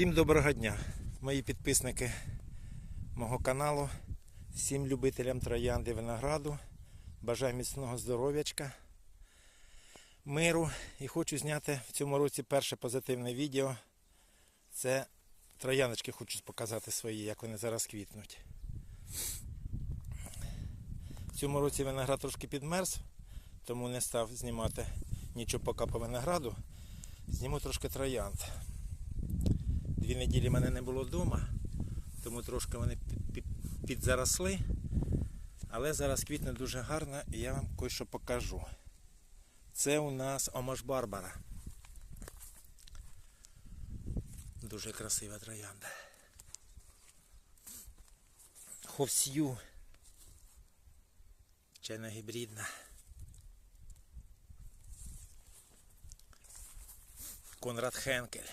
Всім доброго дня, мої підписники мого каналу, всім любителям троянди винограду. Бажаю міцного здоров'ячка, миру і хочу зняти в цьому році перше позитивне відео. Це трояночки хочу показати свої, як вони зараз квітнуть. В цьому році виноград трошки підмерз, тому не став знімати нічого поки по винограду. Зніму трошки троянд. Дві неділі мене не було вдома, тому трошки вони під- під- підзаросли. Але зараз квітне дуже гарно і я вам кое-що покажу. Це у нас Омаш Барбара. Дуже красива троянда. Ховсью. Чайно гібридна. Конрад Хенкель.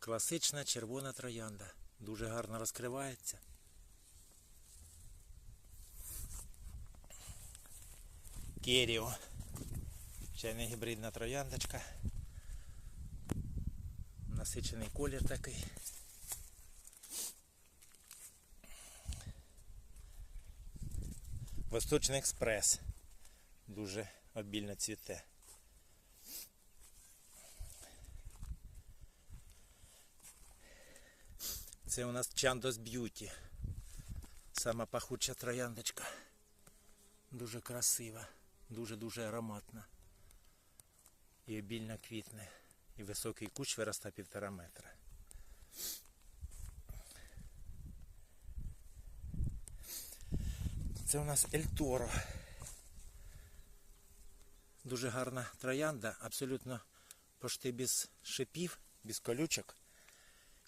Класична червона троянда. Дуже гарно розкривається. Керіо. Ще не гібридна трояндочка. Насичений колір такий. Восточний експрес. Дуже обільно цвіте. Це у нас Чандос Б'юті. Сама пахуча трояндочка. Дуже красива, дуже-дуже ароматна. І обільно квітне. І високий кущ виросте півтора метра. Це у нас Ельторо. Дуже гарна троянда, абсолютно пошти без шипів, без колючок.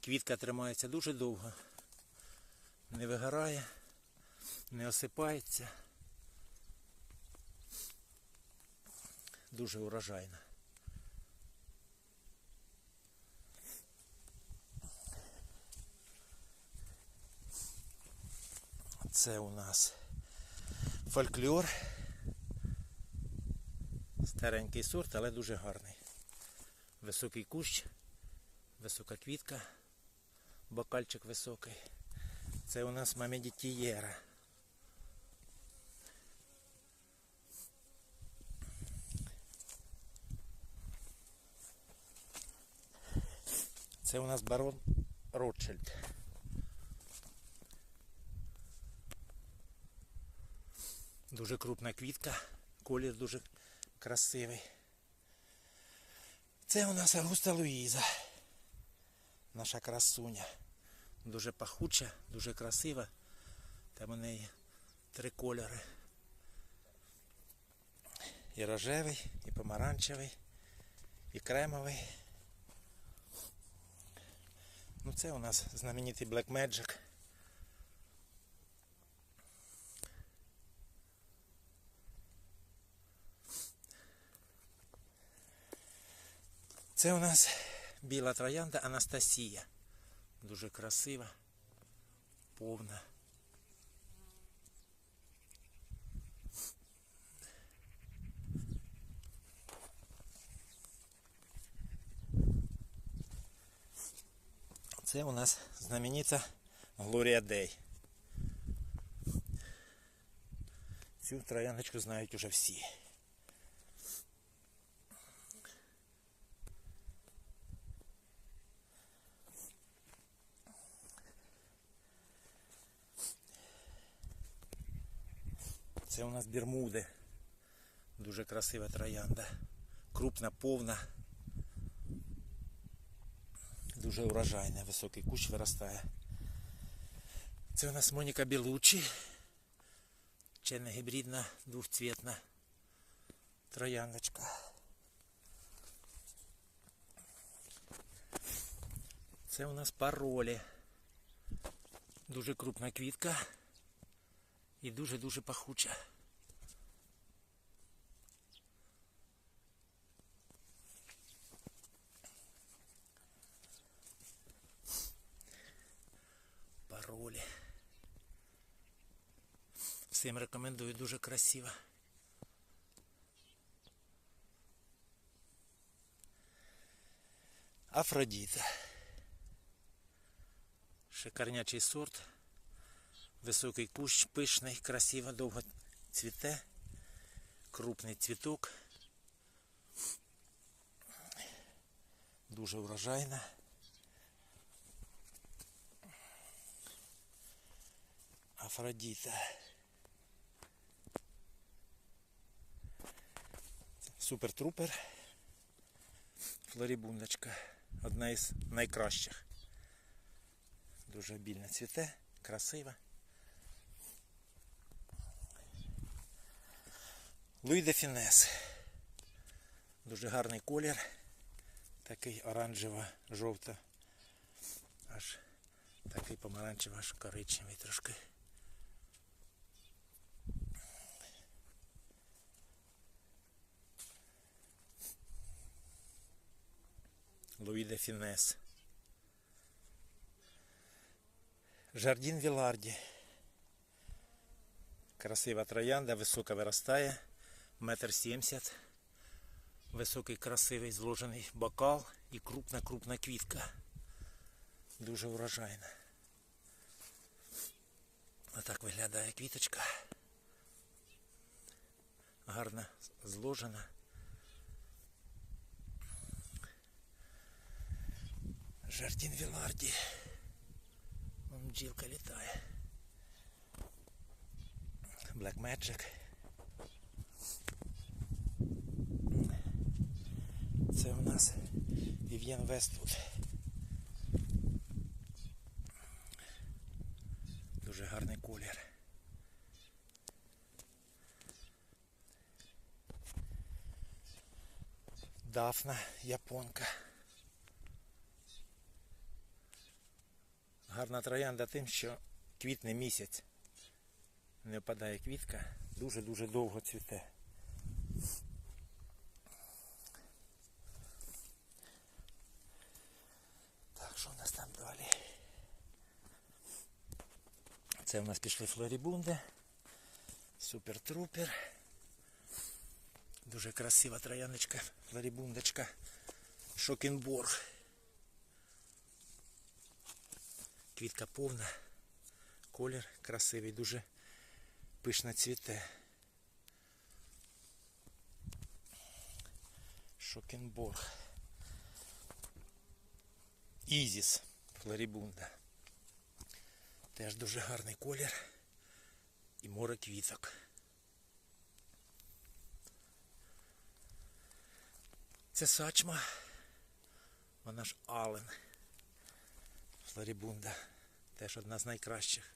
Квітка тримається дуже довго, не вигорає, не осипається. Дуже урожайна. Це у нас фольклор. Старенький сорт, але дуже гарний. Високий кущ, висока квітка, бокальчик високий. Це у нас мамі Тієра. Це у нас барон Ротшильд. Дуже крупна квітка, колір дуже красивий. Це у нас Августа Луїза. Наша красуня. Дуже пахуча, дуже красива. Там у неї три кольори. І рожевий, і помаранчевий, і кремовий. Ну це у нас знаменитий Black Magic. Це у нас біла троянда Анастасія. Дуже красива, повна. Це у нас знаменита Глорія Дей. Цю трояндочку знають уже всі. Це у нас Бермуди. Дуже красива троянда. Крупна, повна. Дуже урожайна, високий кущ виростає. Це у нас Моніка Білучі. Чайна гібридна, двохцвітна трояндочка. Це у нас паролі. Дуже крупна квітка і дуже-дуже пахуча. Паролі. Всім рекомендую, дуже красиво. Афродіта. Шикарнячий сорт. Високий кущ, пишний, красиво, довго цвіте. Крупний цвіток. Дуже врожайна. Афродіта. Супер-трупер. Флорібундочка. Одна із найкращих. Дуже обільно цвіте, красива. Луї де Фінес. Дуже гарний колір. Такий оранжево-жовто. Аж такий помаранчево, аж коричневий трошки. Луї де Фінес. Жардін Віларді. Красива троянда, висока виростає, метр сімдесят. Високий, красивий, зложений бокал і крупна-крупна квітка. Дуже врожайна. Отак виглядає квіточка. Гарно зложена. Жардін Віларді. Бджілка літає. Black Magic. Це у нас Vivian Westwood. Дуже гарний колір. Дафна японка. Гарна троянда тим, що квітне місяць. Не опадає квітка, дуже-дуже довго цвіте. Що у нас там далі? Це у нас пішли флорібунди. Супер-трупер. Дуже красива трояночка, флорібундочка. Шокенборг. Квітка повна, колір красивий, дуже пишно цвіте. Шокенборг. Ізіс Флорібунда. Теж дуже гарний колір і море квіток. Це сачма. Вона ж Ален. Флорібунда. Теж одна з найкращих.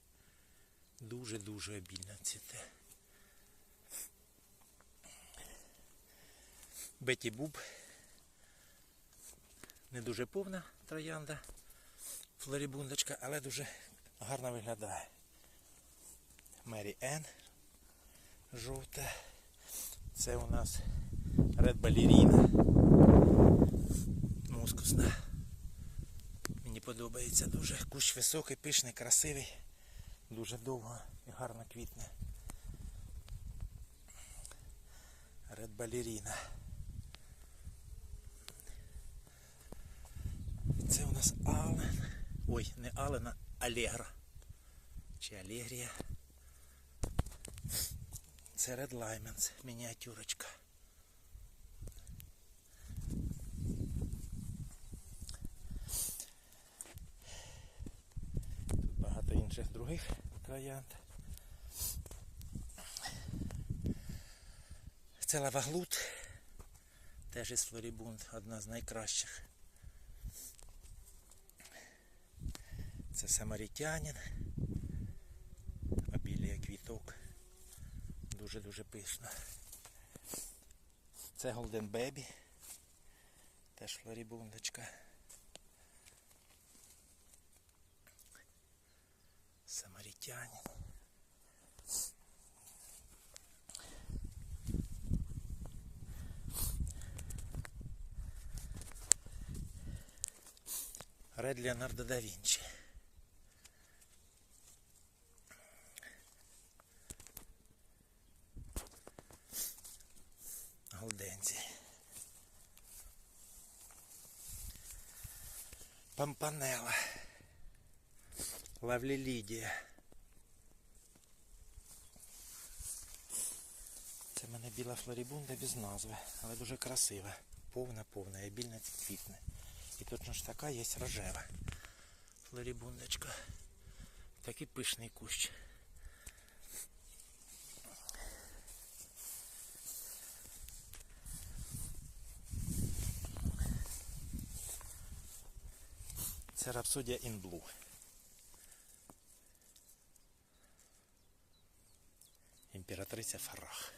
Дуже-дуже обільно цвіте. Беті Буб. Не дуже повна троянда. Флорібундочка, але дуже гарно виглядає. Мері Енн. Жовта. Це у нас Ред Балеріна. Мускусна. Мені подобається дуже. Кущ високий, пишний, красивий. Дуже довго і гарно квітне. Ред Балеріна. Це у нас Ален. Ой, не Ален, а Алегра. Чи Алегрія. Це Ред Лайменс, мініатюрочка. Тут багато інших других троянд. Це лаваглут. Теж із Флорібунд, одна з найкращих. Це самарітянин. Обілія квіток. Дуже-дуже пишно. Це Golden Baby. Теж флорібундочка. Самарітянин. Ред Леонардо да Вінчі. Пампанела. Лавлі Лідія. Це в мене біла флорібунда без назви, але дуже красива. Повна, повна, і більна квітне. І точно ж така є рожева. Флорібундочка. Такий пишний кущ. Це рапсодія in Blue. Імператриця Фарах.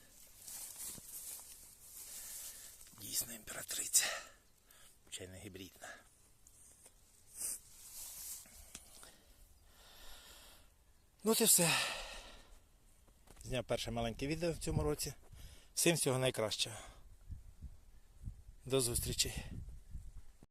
Дійсно імператриця. Чайно гібридна. Ну і все. Зняв перше маленьке відео в цьому році. Всім всього найкращого. До зустрічі.